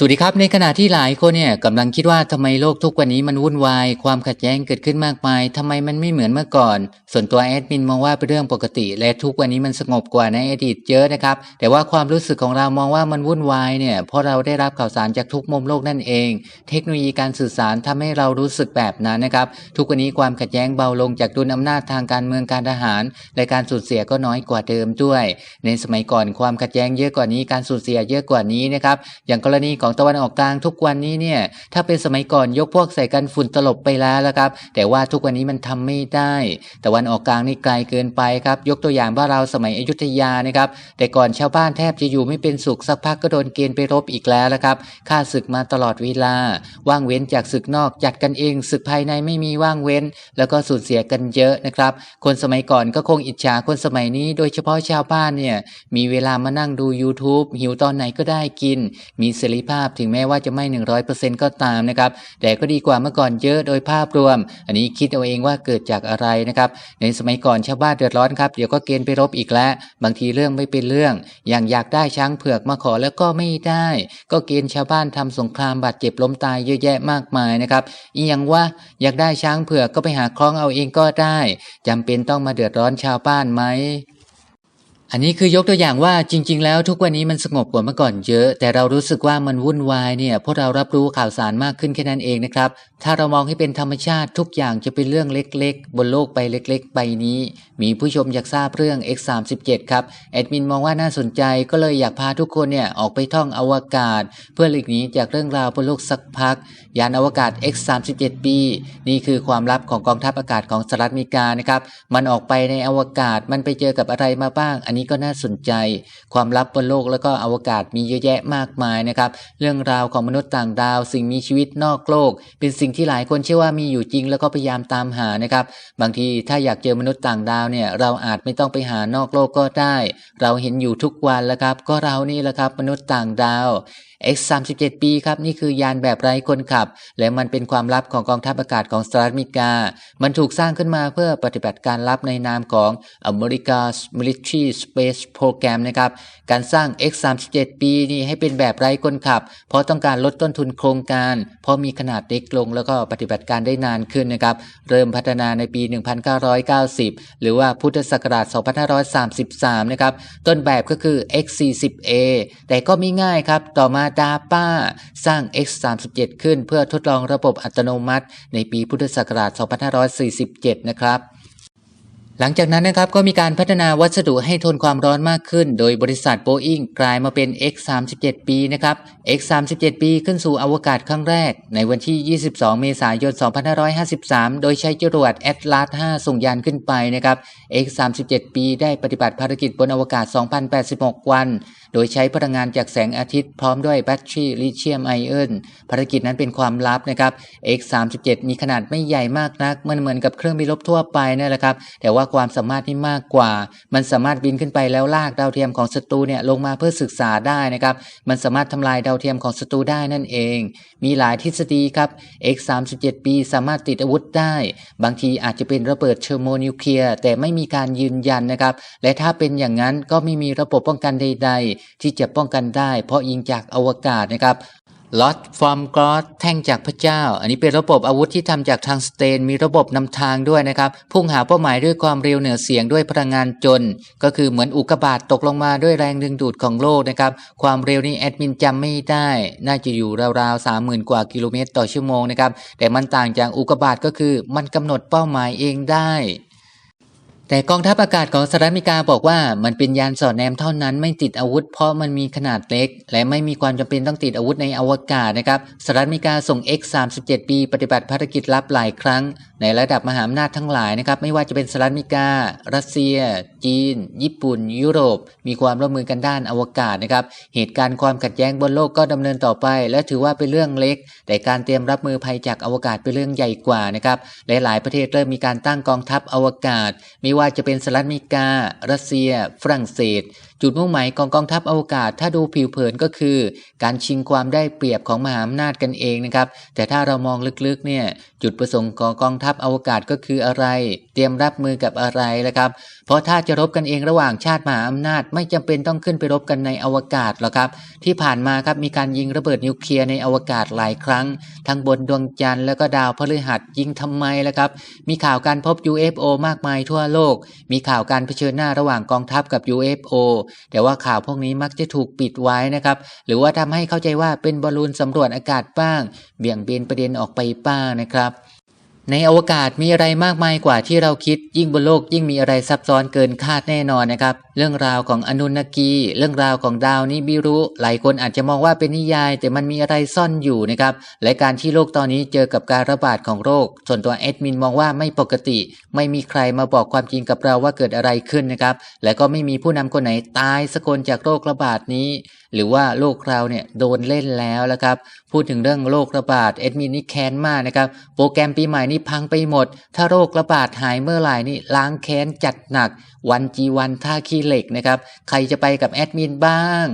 สวัสดีครับในขณะที่หลายคนเนี่ยกำลังคิดว่าทำไมโลกทุกวันนี้มันวุ่นวาย ความขัดแย้งเกิดขึ้นมากมายทำไมมันไม่เหมือนเมื่อก่อน ส่วนตัวแอดมินมองว่าเป็นเรื่องปกติ และทุกวันนี้มันสงบกว่าในอดีตเยอะนะครับ แต่ว่าความรู้สึกของเรามองว่ามันวุ่นวายเนี่ยเพราะเราได้รับข่าวสารจากทุกมุมโลกนั่นเอง เทคโนโลยีการสื่อสารทำให้เรารู้สึกแบบนั้นนะครับ ทุกวันนี้ความขัดแย้งเบาลงจากดุลอำนาจทางการเมืองการทหารและการสูญเสียก็น้อยกว่าเดิมด้วย ในสมัยก่อนความขัดแย้งเยอะกว่านี้การสูญเสียเยอะกว่านี้นะครับอย่างกรณีของตะวันออกกลางทุกวันนี้เนี่ยถ้าเป็นสมัยก่อนยกพวกใส่กันฝุ่นตลบไปแล้วละครับ แต่ว่าทุกวันนี้มันทำไม่ได้ตะวันออกกลางนี่ไกลเกินไปครับ ยกตัวอย่างว่าเราสมัยอยุธยานะครับ แต่ก่อนชาวบ้านแทบจะอยู่ไม่เป็นสุขสักพักก็โดนเกณฑ์ไปรบอีกแล้วละครับฆ่าศึกมาตลอดเวลา ว่างเว้นจากศึกนอกจัดกันเองศึกภายในไม่มีว่างเว้น แล้วก็สูญเสียกันเยอะนะครับ คนสมัยก่อนก็คงอิจฉาคนสมัยนี้ โดยเฉพาะชาวบ้านเนี่ยมีเวลามานั่งดู YouTube หิวตอนไหนก็ได้กิน มีเสรีภาพถึงแม้ว่าจะไม่ 100%ก็ตามนะครับ แต่ก็ดีกว่าเมื่อก่อนเยอะโดยภาพรวม อันนี้คิดเอาเองว่าเกิดจากอะไรนะครับ ในสมัยก่อนชาวบ้านเดือดร้อนครับเดี๋ยวก็เกณฑ์ไปรบอีกแล้ว บางทีเรื่องไม่เป็นเรื่อง อย่างอยากได้ช้างเผือกมาขอแล้วก็ไม่ได้ ก็เกณฑ์ชาวบ้านทำสงครามบาดเจ็บล้มตายเยอะแยะมากมายนะครับอีอย่างว่าอยากได้ช้างเผือกก็ไปหาคล้องเอาเองก็ได้จำเป็นต้องมาเดือดร้อนชาวบ้านไหม อันนี้คือยกตัวอย่างว่าจริง ๆ แล้วทุกวันนี้มันสงบกว่าเมื่อก่อนเยอะ แต่เรารู้สึกว่ามันวุ่นวายเนี่ยเพราะเรารับรู้ข่าวสารมากขึ้นแค่นั้นเองนะครับ ถ้าเรามองให้เป็นธรรมชาติทุกอย่างจะเป็นเรื่องเล็ก ๆ บนโลกใบเล็กๆใบนี้ มีผู้ชมอยากทราบเรื่อง X37 ครับแอดมินมองว่าน่าสนใจก็เลยอยากพาทุกคนเนี่ยออกไปท่องอวกาศ เพื่อหลีกหนีจากเรื่องราวบนโลกสักพัก ยานอวกาศ X37B นี่คือความลับของกองทัพอากาศของสหรัฐอเมริกานะครับมันออกไปในอวกาศมันไปเจอกับอะไรมาบ้างอันนี้ก็น่าสนใจ ความลับบนโลกแล้วก็อวกาศมีเยอะแยะมากมายนะครับ เรื่องราวของมนุษย์ต่างดาว สิ่งมีชีวิตนอกโลก เป็นสิ่งที่หลายคนเชื่อว่ามีอยู่จริง แล้วก็พยายามตามหานะครับ บางทีถ้าอยากเจอมนุษย์ต่างดาวเนี่ยเราอาจไม่ต้องไปหานอกโลกก็ได้ เราเห็นอยู่ทุกวันแล้วครับ ก็เรานี่แหละครับมนุษย์ต่างดาว X37 ปีครับนี่คือยานแบบไร้คนขับ และมันเป็นความลับของกองทัพอากาศของสหรัฐอเมริกา มันถูกสร้างขึ้นมาเพื่อปฏิบัติการลับในนามของ America's Military Space Program นะครับ การสร้าง X37 ปีนี่ให้เป็นแบบไร้คนขับ เพราะต้องการลดต้นทุนโครงการ เพราะมีขนาดเล็กลงแล้วก็ปฏิบัติการได้นานขึ้นนะครับ เริ่มพัฒนาในปี 1990 หรือว่าพุทธศักราช 2533 นะครับ ต้นแบบก็คือ X40A แต่ก็ไม่ง่ายครับ ต่อมาดาป้า สร้าง X37 ขึ้นเพื่อทดลองระบบอัตโนมัติ ในปีพุทธศักราช 2547 นะครับ หลังจากนั้นนะครับก็มีการพัฒนาวัสดุให้ทนความร้อนมากขึ้น โดยบริษัทโบอิงกลายมาเป็น X37 ปีนะครับ X37 ปีขึ้นสู่อวกาศครั้งแรก ในวันที่ 22 เมษายน 2553 โดยใช้จรวด Atlas 5ส่งยานขึ้นไปนะครับ X37 ปีได้ปฏิบัติภารกิจบนอวกาศ 2,086 วัน โดยใช้พลังงานจากแสงอาทิตย์พร้อมด้วยแบตเตอรี่ลิเธียมไอออนภารกิจนั้นเป็นความลับนะครับ X37 มีขนาดไม่ใหญ่มากนักมันเหมือนกับเครื่องบินรบทั่วไปนั่นแหละครับแต่ว่าความสามารถนี่มากกว่า มันสามารถบินขึ้นไปแล้วลากดาวเทียมของศัตรูเนี่ยลงมาเพื่อศึกษาได้นะครับ มันสามารถทำลายดาวเทียมของศัตรูได้นั่นเอง มีหลายทฤษฎีครับ X37 ปีสามารถติดอาวุธได้ บางทีอาจจะเป็นระเบิดเทอร์โมนิวเคลียร์แต่ไม่มีการยืนยันนะครับ และถ้าเป็นอย่างนั้นก็ไม่มีระบบป้องกันใด ๆ ที่จะป้องกันได้ เพราะยิงจากอวกาศนะครับ ลอตฟอร์มกรอสแท่งจากพระเจ้า อันนี้เป็นระบบอาวุธที่ทำจากทางสเตน มีระบบนำทางด้วยนะครับ พุ่งหาเป้าหมายด้วยความเร็วเหนือเสียงด้วยพลังงานจน ก็คือเหมือนอุกกาบาตตกลงมาด้วยแรงดึงดูดของโลกนะครับ ความเร็วนี้แอดมินจำไม่ได้ น่าจะอยู่ราวๆสามหมื่นกว่ากิโลเมตรต่อชั่วโมงนะครับ แต่มันต่างจากอุกกาบาตก็คือมันกำหนดเป้าหมายเองได้ แต่กองทัพอากาศของสหรัฐอเมริกาบอกว่ามันเป็นยานสอดแนมเท่านั้นไม่ติดอาวุธ เพราะมันมีขนาดเล็ก และไม่มีความจำเป็นต้องติดอาวุธในอวกาศนะครับสหรัฐอเมริกาส่ง X37 ปีปฏิบัติภารกิจลับหลายครั้ง ในระดับมหาอำนาจทั้งหลายนะครับไม่ว่าจะเป็นสหรัฐอเมริกา รัสเซีย จีน ญี่ปุ่น ยุโรป มีความร่วมมือกันด้านอวกาศนะครับเหตุการณ์ความขัดแย้งบนโลกก็ดำเนินต่อไป และถือว่าเป็นเรื่องเล็ก แต่การเตรียมรับมือภัยจากอวกาศเป็นเรื่องใหญ่กว่านะครับหลายประเทศเริ่มมีการตั้งกองทัพอวกาศไม่ว่าจะเป็นสหรัฐอเมริกา รัสเซีย ฝรั่งเศส จุดมุ่งหมายของกองทัพอวกาศ ถ้าดูผิวเผินก็คือ การชิงความได้เปรียบของมหาอำนาจกันเองนะครับ แต่ถ้าเรามองลึกๆเนี่ยจุดประสงค์ของกองทัพอวกาศก็คืออะไร เตรียมรับมือกับอะไรละครับ เพราะถ้าจะรบกันเองระหว่างชาติมหาอำนาจ ไม่จำเป็นต้องขึ้นไปรบกันในอวกาศหรอกครับ ที่ผ่านมาครับมีการยิงระเบิดนิวเคลียร์ในอวกาศหลายครั้ง ทั้งบนดวงจันทร์แล้วก็ดาวพฤหัสยิงทำไมล่ะครับ มีข่าวการพบ UFO มากมายทั่วโลก มีข่าวการเผชิญหน้าระหว่างกองทัพกับ UFO แต่ว่าข่าวพวกนี้มักจะถูกปิดไว้นะครับ หรือว่าทำให้เข้าใจว่าเป็นบอลลูนสำรวจอากาศบ้าง เบี่ยงเบนประเด็นออกไปบ้างนะครับ ในอวกาศมีอะไรมากมายกว่าที่เราคิด ยิ่งบนโลกยิ่งมีอะไรซับซ้อนเกินคาดแน่นอนนะครับ เรื่องราวของอนุนกี เรื่องราวของดาวนิบิรุหลายคนอาจจะมองว่าเป็นนิยาย แต่มันมีอะไรซ่อนอยู่นะครับ และการที่โลกตอนนี้เจอกับการระบาดของโรค ส่วนตัวแอดมินมองว่าไม่ปกติ ไม่มีใครมาบอกความจริงกับเราว่าเกิดอะไรขึ้นนะครับ และก็ไม่มีผู้นำคนไหนตายสักคนจากโรคระบาดนี้ หรือว่าโรคเราเนี่ยโดนเล่นแล้วละครับ พูดถึงเรื่องโรคระบาดแอดมินนี่แค้นมากนะครับ โปรแกรมปีใหม่นี่พังไปหมด ถ้าโรคระบาดหายเมื่อไหร่นี่ล้างแค้นจัดหนัก วันจีวันท่าขี้เหล็กนะครับ ใครจะไปกับแอดมินบ้าง